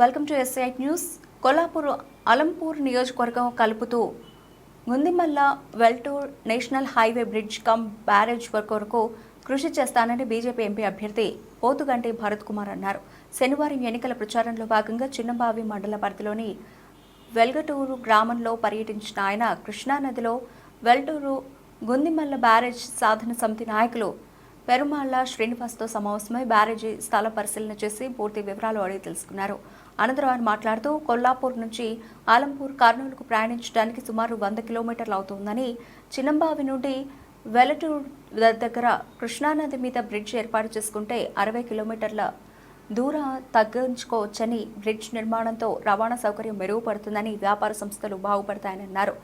Welcome to SI news. Kollapur Alampur నియోజకవర్గం కలుపుతూ Gundimalla Veltur national highway bridge cum barrage work వరకు కృషి చేస్తానని బీజేపీ ఎంపీ అభ్యర్థి పోతుగంటి భరత్ కుమార్ అన్నారు. శనివారం ఎన్నికల ప్రచారంలో భాగంగా చిన్నబావి మండల పరిధిలోని వెల్గటూరు గ్రామంలో పర్యటించిన ఆయన కృష్ణానదిలో వెల్టూరు గుందిమల్ల బ్యారేజ్ సాధన సమితి నాయకులు పెరుమాళ్ళ శ్రీనివాస్తో సమావేశమై బ్యారేజీ స్థల పరిశీలన చేసి పూర్తి వివరాలు అడిగి తెలుసుకున్నారు. అనంతరం ఆయన మాట్లాడుతూ కొల్లాపూర్ నుంచి ఆలంపూర్ కర్నూలుకు ప్రయాణించడానికి సుమారు వంద కిలోమీటర్లు అవుతుందని చిన్నంబావి నుండి వెలటూరు దగ్గర కృష్ణానది మీద బ్రిడ్జ్ ఏర్పాటు చేసుకుంటే అరవై కిలోమీటర్ల దూరం తగ్గించుకోవచ్చని బ్రిడ్జ్ నిర్మాణంతో రవాణా సౌకర్యం మెరుగుపడుతుందని వ్యాపార సంస్థలు బాగుపడతాయని అన్నారు.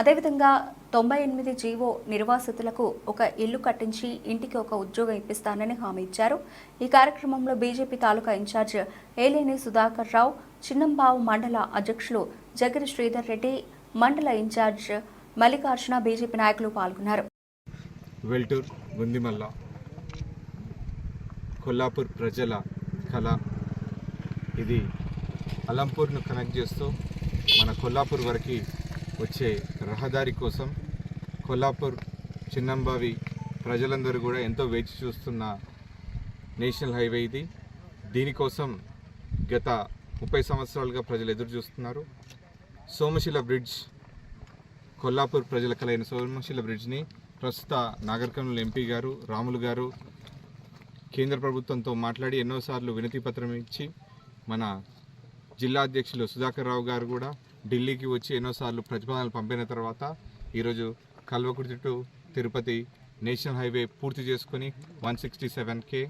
అదేవిధంగా తొంభై ఎనిమిది జీవో నిర్వాసితులకు ఒక ఇల్లు కట్టించి ఇంటికి ఒక ఉద్యోగం ఇప్పిస్తానని హామీ ఇచ్చారు. ఈ కార్యక్రమంలో BJP taluka in charge Eleni Sudhakar Rao Chinnambavi మండల అధ్యక్షులు జగిరి శ్రీధర్ రెడ్డి మండల ఇన్ఛార్జ్ మల్లికార్జున బీజేపీ నాయకులు పాల్గొన్నారు. వెల్టూర్ గుందిమల్ల కొల్లాపూర్ ప్రజల కళ. ఇది అలంపూర్ను కనెక్ట్ చేస్తూ మన కొల్లాపూర్ వరకు వచ్చే రహదారి కోసం కొల్లాపూర్ చిన్నంబావి ప్రజలందరూ కూడా ఎంతో వేచి చూస్తున్న నేషనల్ హైవే ఇది. దీనికోసం గత ముప్పై సంవత్సరాలుగా ప్రజలు ఎదురు చూస్తున్నారు. సోమశిల బ్రిడ్జ్ కొల్లాపూర్ ప్రజల కలైన సోమశిల బ్రిడ్జ్ని ప్రస్తుత నాగర్ ఎంపీ గారు రాములు గారు కేంద్ర ప్రభుత్వంతో మాట్లాడి ఎన్నోసార్లు వినతి పత్రం ఇచ్చి మన జిల్లా అధ్యక్షులు సుధాకర్ రావు గారు కూడా ఢిల్లీకి వచ్చి ఎన్నోసార్లు ప్రతిపాదనలు పంపిన తర్వాత ఈరోజు Kalwakurthy to Tirupati national highway పూర్తి చేసుకుని వన్ సిక్స్టీ సెవెన్ కే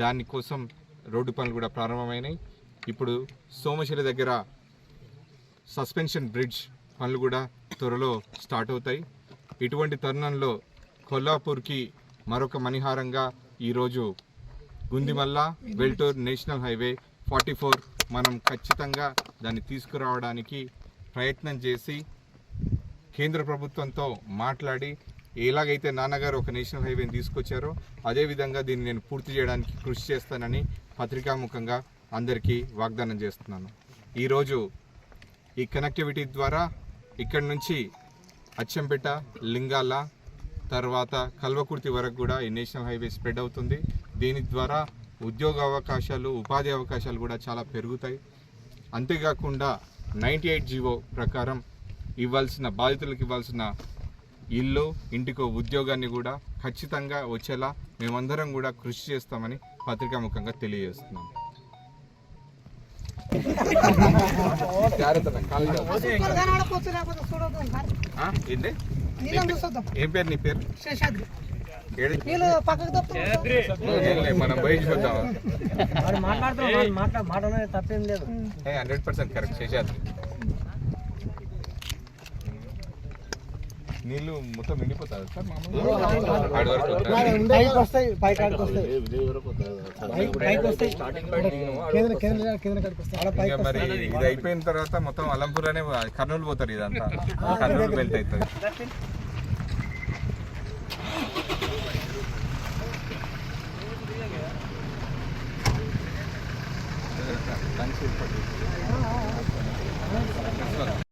దానికోసం రోడ్డు పనులు కూడా ప్రారంభమైనాయి. ఇప్పుడు సోమశిల దగ్గర సస్పెన్షన్ బ్రిడ్జ్ పనులు కూడా త్వరలో స్టార్ట్ అవుతాయి. ఇటువంటి తరుణంలో కొల్లాపూర్కి మరొక మణిహారంగా ఈరోజు Gundimalla Veltur national highway forty four మనం ఖచ్చితంగా దాన్ని తీసుకురావడానికి ప్రయత్నం చేసి కేంద్ర ప్రభుత్వంతో మాట్లాడి ఎలాగైతే నాన్నగారు ఒక నేషనల్ హైవేని తీసుకొచ్చారో అదేవిధంగా దీన్ని నేను పూర్తి చేయడానికి కృషి చేస్తానని పత్రికాముఖంగా అందరికీ వాగ్దానం చేస్తున్నాను. ఈరోజు ఈ కనెక్టివిటీ ద్వారా ఇక్కడి నుంచి అచ్చంపేట లింగాల తర్వాత కల్వకుర్తి వరకు కూడా ఈ నేషనల్ హైవే స్ప్రెడ్ అవుతుంది. దీని ద్వారా ఉద్యోగ అవకాశాలు ఉపాధి అవకాశాలు కూడా చాలా పెరుగుతాయి. అంతేకాకుండా నైంటీ ఎయిట్ జీవో ప్రకారం ఇవ్వాల్సిన బాధితులకు ఇవ్వాల్సిన ఇల్లు ఇంటికో ఉద్యోగాన్ని కూడా ఖచ్చితంగా వచ్చేలా మేమందరం కూడా కృషి చేస్తామని పత్రికాముఖంగా తెలియజేస్తున్నాం. ఏం పేరు నీ పేరు? ఏడు వీళ్ళు పక్కకు మనం చూద్దాం. మాట్లా మాట్లాడే తప్పేం లేదు. హండ్రెడ్ పర్సెంట్ కరెక్ట్ శేషాద్రి నీళ్ళు మొత్తం ఎండిపోతుంది సార్ మరి ఇది అయిపోయిన తర్వాత మొత్తం అలంపూర్ అనే కర్నూలు పోతారు ఇదంతా. కర్నూలు బెల్ట్ అవుతుంది. మంచి